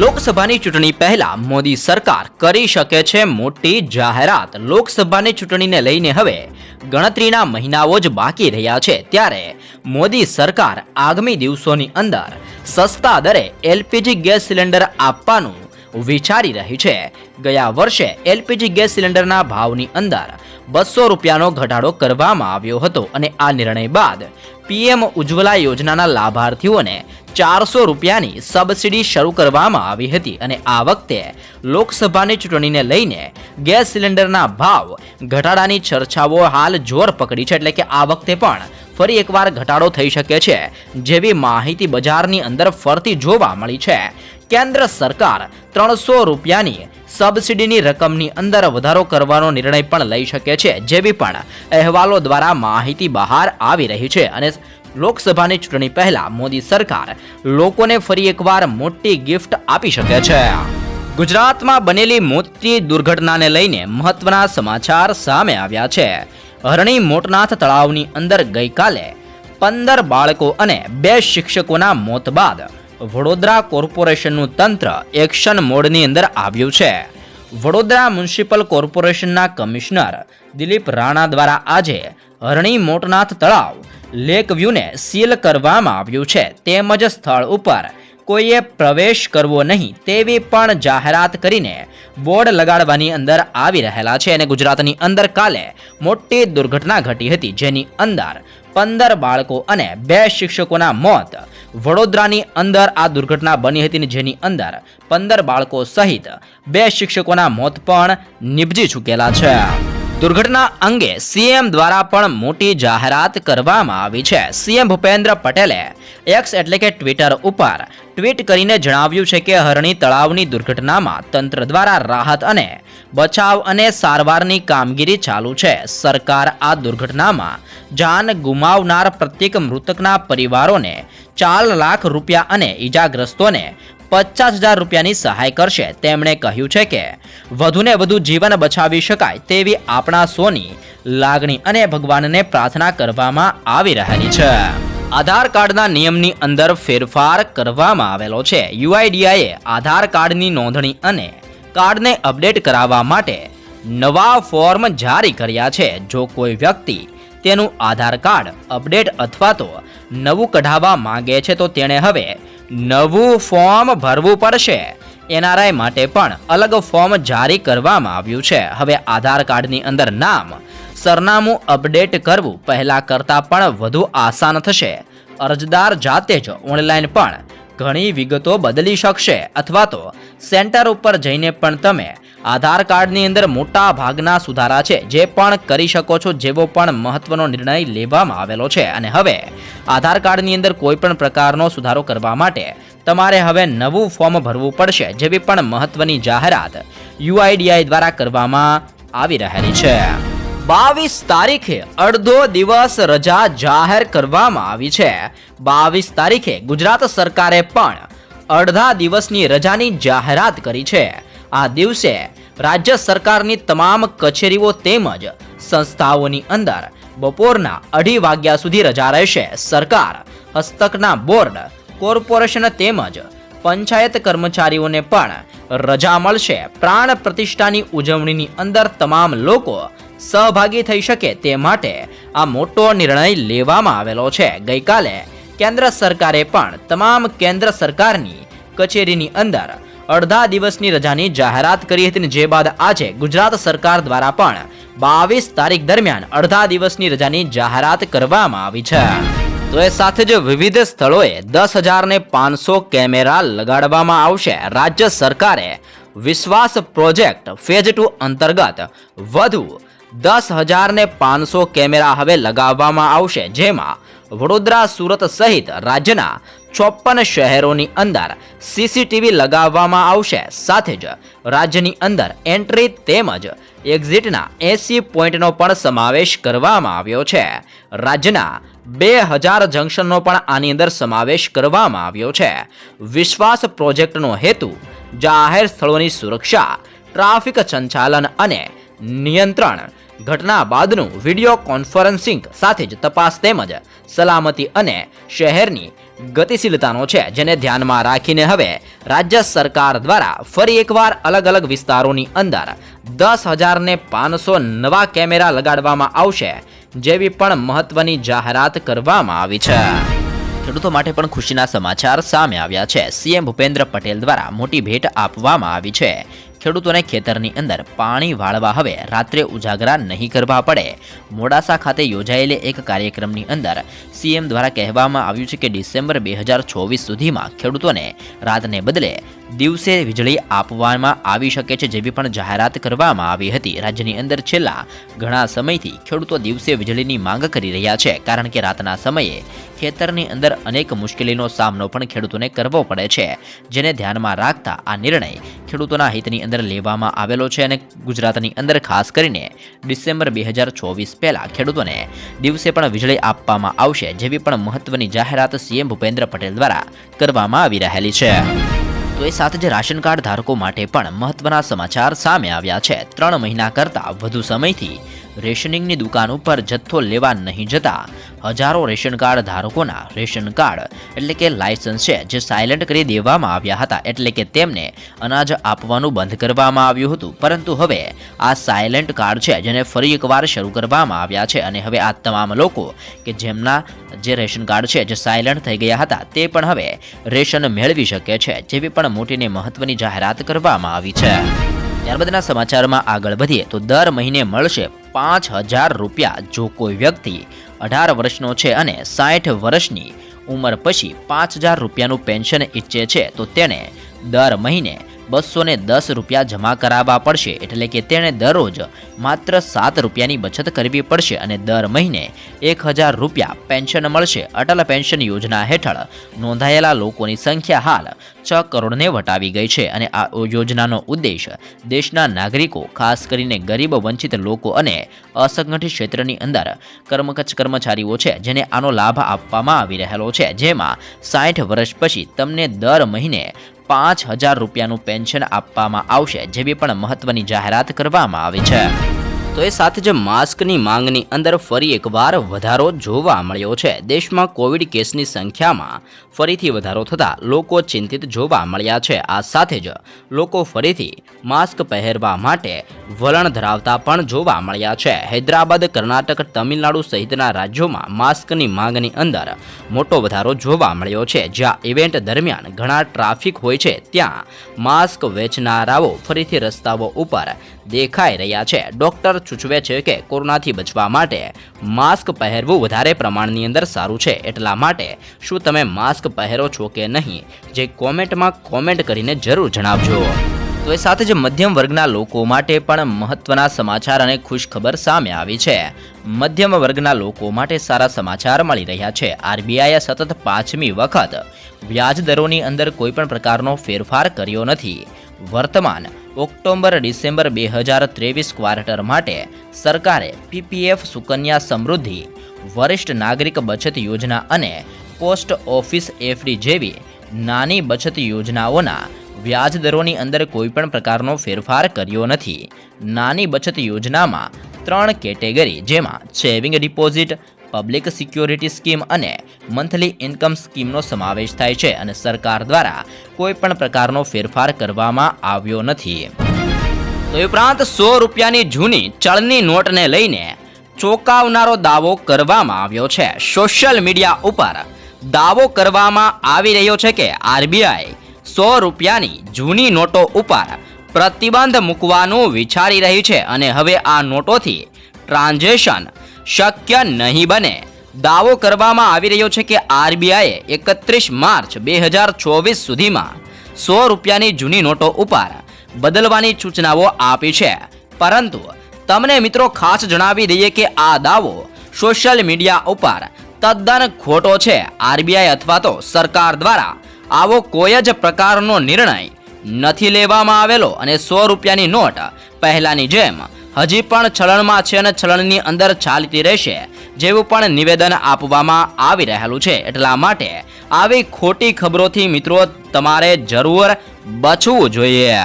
લોકસભાની ચૂંટણી પહેલા મોદી સરકાર કરી શકે છે મોટી જાહેરાત. લોકસભાની ચૂંટણીને લઈને હવે ગણતરીના મહિનાઓ જ બાકી રહ્યા છે. ત્યારે મોદી સરકાર આગામી દિવસોની અંદર સસ્તા દરે એલપીજી ગેસ સિલિન્ડર આપવાનું વિચારી રહી છે. ગયા વર્ષે એલપીજી ગેસ સિલિન્ડરના ભાવની અંદર બસો રૂપિયાનો ઘટાડો કરવામાં આવ્યો હતો અને આ નિર્ણય બાદ પીએમ ઉજ્જવલા યોજનાના લાભાર્થીઓને ચારસો રૂપિયાની સબસિડી શરૂ કરવામાં આવી હતી અને આ વખતે લોકસભાની ચૂંટણીને લઈને ગેસ સિલિન્ડરના ભાવ ઘટાડાની ચર્ચાઓ હાલ જોર પકડી છે એટલે કે આ વખતે પણ ફરી એકવાર ઘટાડો થઈ શકે છે જેવી માહિતી બજારની અંદર ફરતી જોવા મળી છે. કેન્દ્ર સરકાર ત્રણસો રૂપિયાની સબસિડીની રકમની અંદર વધારો કરવાનો નિર્ણય પણ લઈ શકે છે જેવી પણ અહેવાલો દ્વારા માહિતી બહાર આવી રહી છે અને લોકસભાની ચૂંટણી પહેલા મોદી સરકાર લોકોને ફરી એકવાર મોટી ગિફ્ટ આપી શકે છે. ગુજરાતમાં બનેલી મોટી દુર્ઘટનાને લઈને મહત્વના સમાચાર સામે આવ્યા છે. હરણી મોટનાથ તળાવની અંદર ગઈકાલે પંદર બાળકો અને બે શિક્ષકોના મોત બાદ વડોદરા કોર્પોરેશનનું તંત્ર એક્શન મોડની અંદર આવ્યું છે. વડોદરા મ્યુનિસિપલ કોર્પોરેશનના કમિશનર દિલીપ રાણા દ્વારા આજે હરણી મોટનાથ તળાવ લેક વ્યૂને સીલ કરવામાં આવ્યું છે. તેમજ સ્થળ ઉપર કોઈએ પ્રવેશ કરવો નહીં તેવી પણ જાહેરાત કરીને બોર્ડ લગાડવાની અંદર આવી રહેલા છે અને ગુજરાતની અંદર કાલે મોટી દુર્ઘટના ઘટી હતી જેની અંદર પંદર બાળકો અને બે શિક્ષકોના મોત. વડોદરાની અંદર આ દુર્ઘટના બની હતી જેની અંદર પંદર બાળકો સહિત બે શિક્ષકોના મોત પણ નિપજી ચૂકેલા છે. દુર્ઘટના અંગે સીએમ દ્વારા પણ મોટી જાહેરાત કરવામાં આવી છે. સીએમ ભૂપેન્દ્ર પટેલે એક્સ એટલે કે ટ્વિટર ઉપર ટ્વીટ કરીને જણાવ્યું છે કે હરણી તળાવની દુર્ઘટનામાં તંત્ર દ્વારા રાહત અને બચાવ અને સારવારની કામગીરી ચાલુ છે. સરકાર આ દુર્ઘટનામાં જાન ગુમાવનાર પ્રત્યેક મૃતકના પરિવારોને ચાર લાખ રૂપિયા અને ઈજાગ્રસ્તોને પચાસ હજાર રૂપિયાની સહાય કરશે. તેમણે કહ્યું છે કે, વધુને વધુ જીવન બચાવી શકાય તેવી આપણા સોની, લાગણી અને ભગવાનને પ્રાર્થના કરવામાં આવી રહેલી છે. આધાર કાર્ડના નિયમની અંદર ફેરફાર કરવામાં આવેલો છે. યુઆઈડીઆઈએ આધાર કાર્ડની નોંધણી અને કાર્ડને અપડેટ કરાવવા માટે નવા ફોર્મ જારી કર્યા છે. જો કોઈ વ્યક્તિ તેનું આધાર કાર્ડ અપડેટ અથવા તો નવું કઢાવવા માંગે છે તો તેણે હવે નવું ફોર્મ ભરવું પડશે. એનઆરઆઈ માટે પણ અલગ ફોર્મ જારી કરવામાં આવ્યું છે. હવે આધાર કાર્ડની અંદર નામ, સરનામું અપડેટ કરવું પહેલાં કરતાં પણ વધુ આસાન થશે. અરજદાર જાતે જ ઓનલાઈન પણ ઘણી વિગતો બદલી શકશે. અથવા તો સેન્ટર ઉપર જઈને પણ તમે આધાર કાર્ડની અંદર મોટા ભાગના સુધારા છે. જે પણ કરી શકો છો, જેવો પણ મહત્વનો નિર્ણય લેવામાં આવેલો છે. અને હવે, આધાર કાર્ડની અંદર કોઈ પણ પ્રકારનો સુધારો કરવા માટે તમારે હવે નવું ફોર્મ ભરવું પડશે, જેવી પણ મહત્વની જાહેરાત યુઆઈડીઆઈ દ્વારા કરવામાં આવી રહેલી છે. બાવીસ તારીખે અડધો દિવસ રજા જાહેર કરવામાં આવી છે. બાવીસ તારીખે ગુજરાત સરકારે પણ અડધા દિવસની રજાની જાહેરાત કરી છે. આ દિવસે રાજ્ય સરકારની તમામ કચેરીઓ તેમજ સંસ્થાઓની અંદર બપોરના અઢી વાગ્યા સુધી રજા રહેશે. સરકાર, હસ્તકના બોર્ડ, કોર્પોરેશન તેમજ પંચાયત કર્મચારીઓને પણ રજા મળશે. પ્રાણ પ્રતિષ્ઠાની ઉજવણીની અંદર તમામ લોકો સહભાગી થઈ શકે તે માટે આ મોટો નિર્ણય લેવામાં આવેલો છે. ગઈકાલે કેન્દ્ર સરકારે પણ તમામ કેન્દ્ર સરકારની કચેરીની અંદર અડધા દિવસની રજાની જાહેરાત કરી હતી જે બાદ આજે ગુજરાત સરકાર દ્વારા પણ બાવીસ તારીખ દરમિયાન અડધા દિવસની રજાની જાહેરાત કરવામાં આવી છે. તો એ સાથે જ વિવિધ સ્થળોએ દસ હજારને પાંચસો કેમેરા લગાડવામાં આવશે. રાજ્ય સરકારે વિશ્વાસ પ્રોજેક્ટ ફેઝ ટુ અંતર્ગત વધુ દસ હજારને પાંચસો કેમેરા હવે લગાવવામાં આવશે. જેમાં વડોદરા, સુરત સહિત રાજ્યના ચોપન શહેરોની અંદર સીસીટીવી લગાવવામાં આવશે. સાથે જ રાજ્યની અંદર એન્ટ્રી તેમજ એક્ઝિટના એસી પોઈન્ટનો પણ સમાવેશ કરવામાં આવ્યો છે. રાજ્યના બે હજાર જંકશનનો પણ આની અંદર સમાવેશ કરવામાં આવ્યો છે. વિશ્વાસ પ્રોજેક્ટનો હેતુ જાહેર સ્થળોની સુરક્ષા, ટ્રાફિક સંચાલન અને નિયંત્રણ ઘટના બાદનું વીડિયો કોન્ફરન્સિંગ સાથે જ તપાસ તેમજ સલામતી અને શહેરની ગતિશીલતાનો છે, જેને ધ્યાનમાં રાખીને હવે રાજ્ય સરકાર દ્વારા ફરી એકવાર અલગ અલગ વિસ્તારોની અંદર દસ હજારને પાંચસો નવા કેમેરા લગાડવામાં આવશે, જેવી પણ મહત્વની જાહેરાત કરવામાં આવી છે. ખેડૂતો માટે પણ ખુશીના સમાચાર સામે આવ્યા છે. સીએમ ભૂપેન્દ્ર પટેલ દ્વારા મોટી ભેટ આપવામાં આવી છે. ખેડૂતોને ખેતરની અંદર પાણી વાળવા હવે રાત્રે ઉજાગરા નહીં કરવા પડે. મોડાસા ખાતે યોજાયેલે એક કાર્યક્રમની અંદર સીએમ દ્વારા કહેવામાં આવ્યું છે કે ડિસેમ્બર બે હજાર ચોવીસ સુધીમાં ખેડૂતોને રાતને બદલે દિવસે વીજળી આપવામાં આવી શકે છે જેવી પણ જાહેરાત કરવામાં આવી હતી. રાજ્યની અંદર છેલ્લા ઘણા સમયથી ખેડૂતો દિવસે વીજળીની માંગ કરી રહ્યા છે કારણ કે રાતના સમયે ખેતરની અંદર અનેક મુશ્કેલીનો સામનો પણ ખેડૂતોને કરવો પડે છે. જેને ધ્યાનમાં રાખતા આ નિર્ણય ખેડૂતોના હિતની અંદર લેવામાં આવેલો છે અને ગુજરાતની અંદર ખાસ કરીને ડિસેમ્બર બે હજાર ચોવીસ પહેલાં ખેડૂતોને દિવસે પણ વીજળી આપવામાં આવશે, જેવી પણ મહત્વની જાહેરાત સીએમ ભૂપેન્દ્ર પટેલ દ્વારા કરવામાં આવી રહેલી છે. તો એ સાથે જ રાશન કાર્ડ ધારકો માટે પણ મહત્વના સમાચાર સામે આવ્યા છે. ત્રણ મહિના કરતાં વધુ સમયથી રેશનિંગની દુકાન ઉપર જથ્થો લેવા નહીં જતા. હજારો રેશન કાર્ડ ધારકોના રેશન કાર્ડ, એટલે કે લાયસન્સ છે, જે સાયલન્ટ કરી દેવામાં આવ્યા હતા, એટલે કે તેમને અનાજ આપવાનું બંધ કરવામાં આવ્યું હતું. પરંતુ હવે આ સાયલન્ટ કાર્ડ છે, જેને ફરી એકવાર શરૂ કરવામાં આવ્યા છે, અને હવે આ તમામ લોકો કે જેમના જે રેશન કાર્ડ છે, જે સાયલન્ટ થઈ ગયા હતા, તે પણ હવે રેશન મેળવી શકે છે, જેવી પણ મોટીને મહત્વની જાહેરાત કરવામાં આવી છે. ત્યારબાદના સમાચારમાં આગળ વધીએ તો દર મહિને મળશે પાંચ હજાર રૂપિયા જો કોઈ વ્યક્તિ અઢાર વર્ષનો છે અને સાઠ વર્ષની ઉંમર પછી પાંચ હજાર રૂપિયાનું પેન્શન ઈચ્છે છે, તો તેને દર મહિને બસો દસ રૂપિયા જમા કરાવવા પડશે. એટલે કે તેણે દરરોજ માત્ર સાત રૂપિયાની બચત કરવી પડશે અને દર મહિને એક હજાર રૂપિયા પેન્શન મળશે. અટલ પેન્શન યોજના હેઠળ નોંધાયેલા લોકોની સંખ્યા હાલ છ કરોડને વટાવી ગઈ છે અને આ યોજનાનો ઉદ્દેશ દેશના નાગરિકો, ખાસ કરીને ગરીબ વંચિત લોકો અને અસંગઠિત ક્ષેત્રની અંદર કર્મકચ્છ કર્મચારીઓ છે, જેને આનો લાભ આપવામાં આવી રહેલો છે. જેમાં સાઠ વર્ષ પછી તમને દર મહિને પાંચ હજાર રૂપિયાનું પેન્શન આપવામાં આવશે જેવી પણ મહત્વની જાહેરાત કરવામાં આવી છે. તો એ સાથે જ માસ્કની માંગની અંદર ફરી એકવાર વધારો જોવા મળ્યો છે. દેશમાં કોવિડ કેસની સંખ્યામાં ફરીથી વધારો થતાં લોકો ચિંતિત જોવા મળ્યા છે. આ સાથે જ લોકો ફરીથી માસ્ક પહેરવા માટે વલણ ધરાવતા પણ જોવા મળ્યા છે. હૈદરાબાદ, કર્ણાટક, તમિલનાડુ સહિતના રાજ્યોમાં માસ્કની માંગની અંદર મોટો વધારો જોવા મળ્યો છે. જ્યાં ઇવેન્ટ દરમિયાન ઘણા ટ્રાફિક હોય છે, ત્યાં માસ્ક વેચનારાઓ ફરીથી રસ્તાઓ ઉપર દેખાઈ રહ્યા છે. ડોક્ટર સૂચવે છે કે કોરોનાથી બચવા માટે માસ્ક પહેરવું વધારે પ્રમાણની અંદર સારું છે. એટલા માટે શું તમે માસ્ક પહેરો છો કે નહીં, જે કોમેન્ટમાં કોમેન્ટ કરીને જરૂર જણાવજો. તો એ સાથે જ મધ્યમ વર્ગના લોકો માટે પણ મહત્વના સમાચાર અને ખુશખબર સામે આવી છે. મધ્યમ વર્ગના લોકો માટે સારા સમાચાર મળી રહ્યા છે. આરબીઆઈએ સતત પાંચમી વખત વ્યાજ દરોની અંદર કોઈપણ પ્રકારનો ફેરફાર કર્યો નથી. વર્તમાન ઓક્ટોબર ડિસેમ્બર બે હજાર ત્રેવીસ ક્વાર્ટર માટે સરકારે પીપીએફ સુકન્યા સમૃદ્ધિ, વરિષ્ઠ નાગરિક બચત યોજના અને પોસ્ટ ઓફિસ એફડી જેવી નાની બચત યોજનાઓના વ્યાજ દરોની અંદર કોઈપણ પ્રકારનો ફેરફાર કર્યો નથી. નાની બચત યોજનામાં ત્રણ કેટેગરી, જેમાં saving deposit public security scheme અને મંથલી ઇન્કમ સ્કીમનો સમાવેશ થાય છે અને સરકાર દ્વારા કોઈ પણ પ્રકારનો ફેરફાર કરવામાં આવ્યો નથી. તો એ ઉપરાંત સો રૂપિયાની જૂની ચળની નોટને લઈને ચોંકાવનારો દાવો કરવામાં આવ્યો છે. સોશિયલ મીડિયા ઉપર દાવો કરવામાં આવી રહ્યો છે કે આરબીઆઈ સો રૂપિયાની જૂની નોટો ઉપર પ્રતિબંધ મૂકવાનું વિચારી રહી છે અને હવે આ નોટોથી ટ્રાન્ઝેક્શન શક્ય નહીં બને. દાવો કરવામાં આવી રહ્યો છે કે આરબીઆઈએ એકત્રીસ માર્ચ બે હજાર ચોવીસ સુધીમાં સો રૂપિયાની જૂની નોટો ઉપર બદલવાની સૂચનાઓ આપી છે. પરંતુ તમને મિત્રો ખાસ જણાવી દઈએ કે આ દાવો સોશિયલ મીડિયા ઉપર તદ્દન ખોટો છે. આરબીઆઈ અથવા તો સરકાર દ્વારા આવો કોઈ જ પ્રકારનો નિર્ણય નથી લેવામાં આવેલો અને સો રૂપિયાની નોટ પહેલાની જેમ હજી પણ છલણમાં છે અને છલણની અંદર ચાલતી રહેશે, જેવું પણ નિવેદન આપવામાં આવી રહેલું છે. એટલા માટે આવી ખોટી ખબરોથી મિત્રો, તમારે જરૂર બચવું જોઈએ.